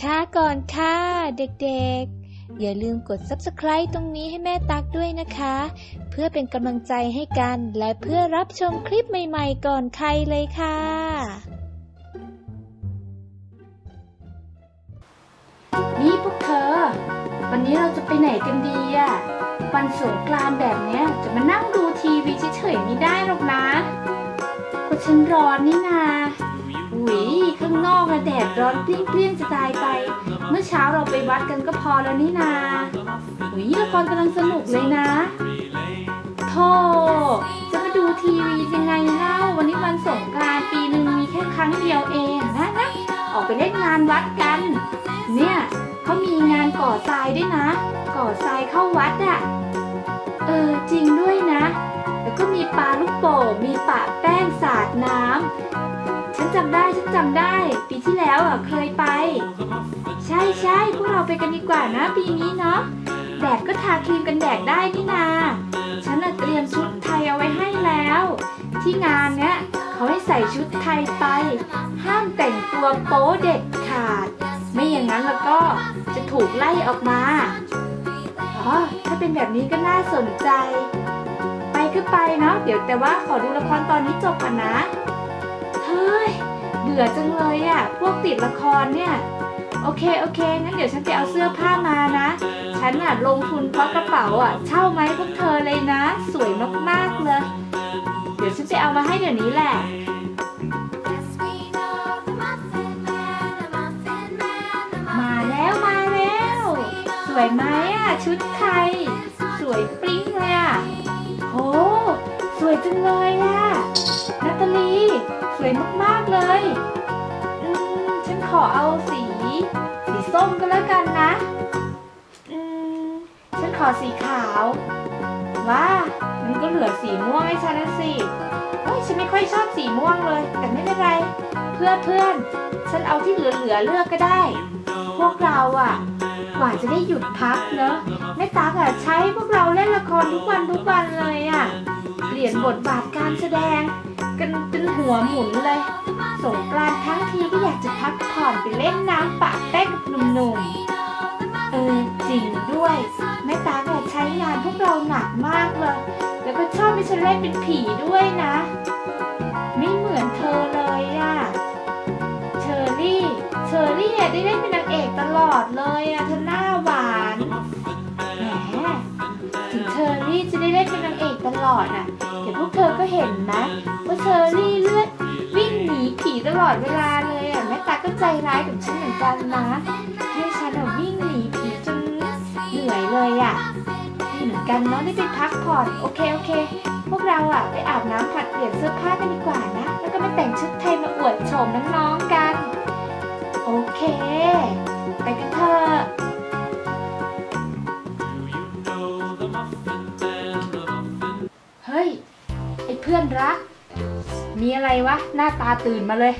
ช้าก่อนค่ะ เด็กๆ อย่าลืมกด subscribe ตรงนี้ให้แม่ตักด้วยนะคะ เพื่อเป็นกำลังใจให้กันและเพื่อรับชมคลิปใหม่ๆก่อนใครเลยค่ะ นี่พวกเธอ วันนี้เราจะไปไหนกันดีอะวันสงกรานต์แบบเนี้ยจะมานั่งดูทีวีเฉยๆไม่ได้หรอกนะก็ฉันร้อนนี่นา อุ้ยข้างนอกอะแดดร้อนเปรี้ยงๆจะตายไป เมื่อเช้าเราไปวัดกันก็พอแล้วนี่นาอุ้ยละครกำลังสนุกเลยนะโธ่จะมาดูทีวียังไงเล่า วันนี้วันสงกรานต์ปีหนึ่งมีแค่ครั้งเดียวเองนะนะออกไปเล่นงานวัดกัน เนี่ยเขามีงานก่อทรายด้วยนะ ก่อทรายเข้าวัดอะ่ะเออจริงด้วยนะ แล้วก็มีปลาลูกโป่งมีปะแป้งสาดน้ำ จำได้ ปีที่แล้วอะเคยไป ใช่ใช่พวกเราไปกันดีกว่านะ ปีนี้เนาะแดดก็ทาครีมกันแดดได้นี่นา ฉันน่ะเตรียมชุดไทยเอาไว้ให้แล้ว ที่งานเนี้ยเขาให้ใส่ชุดไทยไป ห้ามแต่งตัวโป๊เด็ดขาด ไม่อย่างนั้นแล้วก็จะถูกไล่ออกมาอ๋อถ้าเป็นแบบนี้ก็น่าสนใจ ไปก็ไปเนาะเดี๋ยวแต่ว่าขอดูละครตอนนี้จบก่อนนะ เบื่อจังเลยอะพวกติดละครเนี่ย โอเคโอเค งั้นเดี๋ยวฉันไปเอาเสื้อผ้ามานะ ฉันอะลงทุนเพราะกระเป๋าอะเช่าไหมพวกเธอเลยนะ สวยมากๆเลย เดี๋ยวฉันไปเอามาให้เดี๋ยวนี้แหละ มาแล้วมาแล้ว สวยไหมอะ ชุดไทย สวยปริ้งเลยอะโหสวยจังเลยอะ ตาลี สวยมากๆเลย อืม ฉันขอเอาสี สีส้มก็แล้วกันนะ อืม ฉันขอสีขาว ว้า มันก็เหลือสีม่วงให้ฉันนะสิเฮ้ย ฉันไม่ค่อยชอบสีม่วงเลย แต่ไม่เป็นไร เพื่อนเพื่อน ฉันเอาที่เหลือๆเลือกก็ได้ พวกเราอะกว่าจะได้หยุดพักเนอะแม่ตักอะใช้พวกเราเล่นละครทุกวันทุกวันเลยอะเปลี่ยนบทบาทการแสดง กันจนหัวหมุนเลย สงกรานต์ทั้งทีก็อยากจะพักผ่อนไปเล่นน้ำปะแป้งกับหนุ่มๆ เออจริงด้วย แม่ตาเนี่ยใช้งานพวกเราหนักมากเลย แล้วก็ชอบให้ฉันเล่นเป็นผีด้วยนะ ไม่เหมือนเธอเลยอะเชอรี่ เชอรี่อะได้เล่นเป็นนางเอกตลอดเลยอะเธอหน้าหวานแหมถึงเชอรี่จะได้เล่นเป็นนางเอกตลอดอะแต่พวก เห็นนะว่าเชอรี่เลือดวิ่งหนีผีตลอดเวลาเลยอะแม่ตาก็ใจร้ายกับฉันเหมือนกันนะให้ฉันอะวิ่งหนีผีจนเหนื่อยเลยอะดีเหมือนกันเนาะได้ไปพักผ่อนโอเคโอเค พวกเราอะไปอาบน้ำผัดเปลี่ยนเสื้อผ้ากันดีกว่านะ แล้วก็มาแต่งชุดไทยมาอวดโฉมน้องๆกัน โอเค ไปกันเถอะ รัก มีอะไรวะ หน้าตาตื่นมาเลย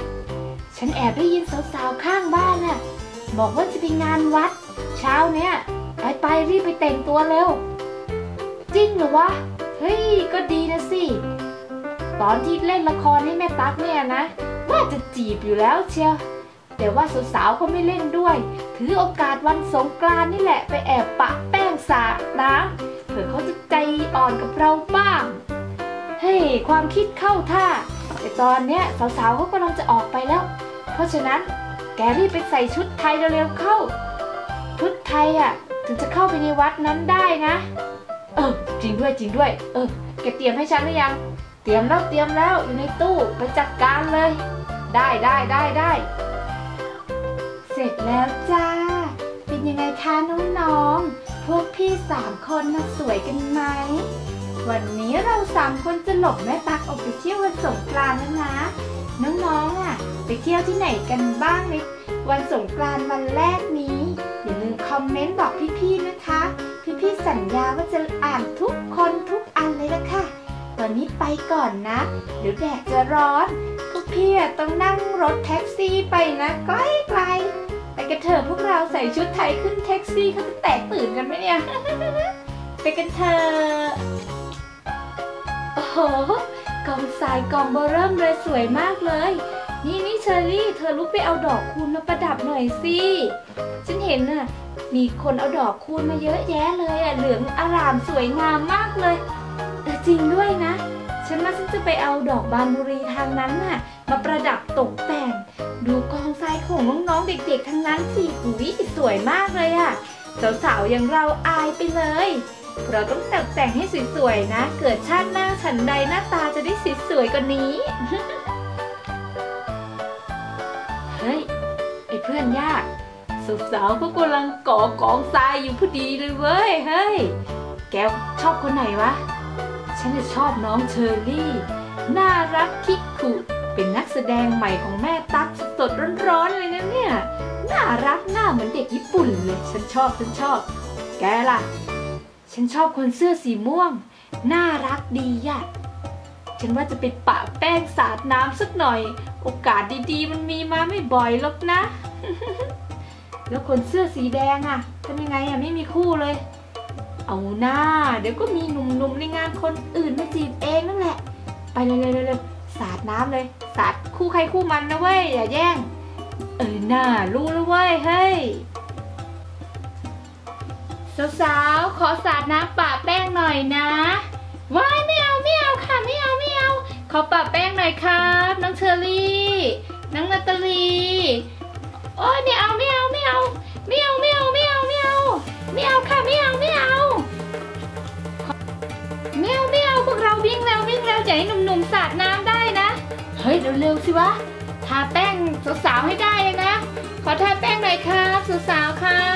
ฉันแอบได้ยินสาวๆข้างบ้านน่ะ บอกว่าจะไปงานวัด เช้าเนี้ยไปไปรีบไปแต่งตัวเร็ว จริงเหรอวะ เฮ้ย ก็ดีนะสิ ตอนที่เล่นละครให้แม่ตั๊กเนี่ยนะ ว่าจะจีบอยู่แล้วเชียวแต่ว่าสาวๆเขาไม่เล่นด้วย ถือโอกาสวันสงกรานนี่แหละไปแอบปะแป้งสาดน้ำเผื่อเขาจะใจอ่อนกับเรา ความคิดเข้าท่า แต่ตอนเนี้ยสาวๆเขากำลังจะออกไปแล้ว เพราะฉะนั้นแกรีบไปใส่ชุดไทยเร็วๆเข้า ชุดไทยอะ ถึงจะเข้าไปในวัดนั้นได้นะ เออจริงด้วยจริงด้วย เออแกเตรียมให้ฉันหรือยัง เตรียมแล้วเตรียมแล้วอยู่ในตู้ไปจัดการเลย ได้ได้ได้ได้เสร็จแล้วจ้า เป็นยังไงคะน้องๆ พวกพี่สามคนน่ะสวยกันไหม วันนี้เราสามคนจะหลบแม่ตักออกไปเที่ยววันสงกรานต์แล้วนะ น้องๆอะ ไปเที่ยวที่ไหนกันบ้างในวันสงกรานต์วันแรกนี้ อย่าลืมคอมเมนต์บอกพี่ๆนะคะ พี่ๆสัญญาว่าจะอ่านทุกคนทุกอันเลยละค่ะตอนนี้ไปก่อนนะเดี๋ยวแดดจะร้อนพวกพี่ต้องนั่งรถแท็กซี่ไปนะไกลไกลๆไปกันเถอะพวกเราใส่ชุดไทยขึ้นแท็กซี่เขาจะแตกตื่นกันไหมเนี่ย ไปกันเถอะ กองทรายกองเบอร์เริ่มเลยสวยมากเลย นี่นี่เชอรี่ เธอลุกไปเอาดอกคูณมาประดับหน่อยสิฉันเห็นน่ะมีคนเอาดอกคูณมาเยอะแยะเลยอะเหลืองอารามสวยงามมากเลยเออจริงด้วยนะ ฉันว่าฉันจะไปเอาดอกบานบุรีทางนั้นน่ะ มาประดับตกแต่ง ดูกองทรายของน้องๆเด็กๆทั้งนั้นสิอุ้ยสวยมากเลยอะสาวๆอย่างเราอายไปเลย เราต้องแต่งแต่งให้สวยๆนะ เกิดชาติหน้าฉันใดหน้าตาจะได้สวยๆกว่านี้ เฮ้ย ไอ้เพื่อนยากสาวๆเขากำลังก่อกองทรายอยู่พอดีเลยเว้ย เฮ้ย แกชอบคนไหนวะ ฉันจะชอบน้องเชอรี่ น่ารักคิกคุเป็นนักแสดงใหม่ของแม่ตั๊กสดๆร้อนๆเลยนะเนี่ย น่ารักหน้าเหมือนเด็กญี่ปุ่นเลย ฉันชอบ ฉันชอบ แกล่ะ ฉันชอบคนเสื้อสีม่วง น่ารักดีอะฉันว่าจะไปปะแป้งสาดน้ำสักหน่อย โอกาสดีๆ มันมีมาไม่บ่อยหรอกนะ แล้วคนเสื้อสีแดงอะทำยังไงอะไม่มีคู่เลย เอาหน้า เดี๋ยวก็มีหนุ่มๆในงานคนอื่นมาจีบเองนั่นแหละ ไปเลยเลยเลยสาดน้ำเลย สาดคู่ใครคู่มันนะเว้ยอย่าแย่ง เออหน้ารู้แล้วเว้ยเฮ้ย สาวๆขอสาดน้ำปะแป้งหน่อยนะว้ายไม่เอาไม่เอาค่ะไม่เอาไม่เอาขอปะแป้งหน่อยครับน้องเชอรี่น้องนาตาลีโอ้ยไม่เอาไม่เอาไม่เอาไม่เอาไม่เอาไม่เอาไม่เอาไม่เอาค่ะไม่เอาไม่เอาไม่เอาไม่เอาพวกเราวิ่งแล้ววิ่งแล้วอย่าให้หนุ่มๆสาดน้ำได้นะเฮ้ยเร็วๆสิวะทาแป้งสาวๆให้ได้เลยนะ ขอทาแป้งหน่อยครับสาวๆครับ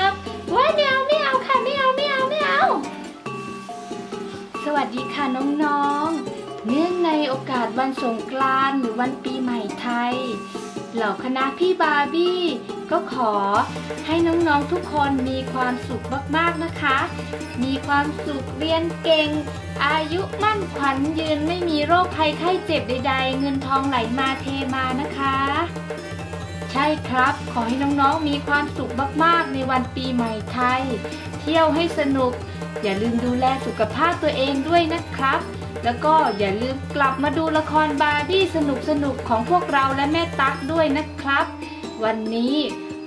ดีค่ะน้องๆ เนื่องในโอกาสวันสงกรานต์หรือวันปีใหม่ไทย เหล่าคณะพี่บาร์บี้ ก็ขอให้น้องๆทุกคนมีความสุขมากๆนะคะ มีความสุขเรียนเก่ง อายุมั่นขวัญยืนไม่มีโรคภัยไข้เจ็บใดๆ เงินทองไหลมาเทมานะคะ ใช่ครับ ขอให้น้องๆมีความสุขมากๆ ในวันปีใหม่ไทย เที่ยวให้สนุก อย่าลืมดูแลสุขภาพตัวเองด้วยนะครับ แล้วก็อย่าลืมกลับมาดูละครบาร์บี้สนุกๆของพวกเราและแม่ตั๊กด้วยนะครับ วันนี้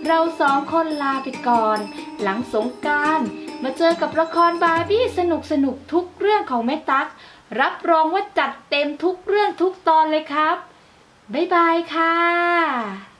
เราสองคนลาไปก่อน หลังสงการมาเจอกับละครบาร์บี้สนุกๆทุกเรื่องของแม่ตั๊กรับรองว่าจัดเต็มทุกเรื่องทุกตอนเลยครับ บ๊ายบายค่ะ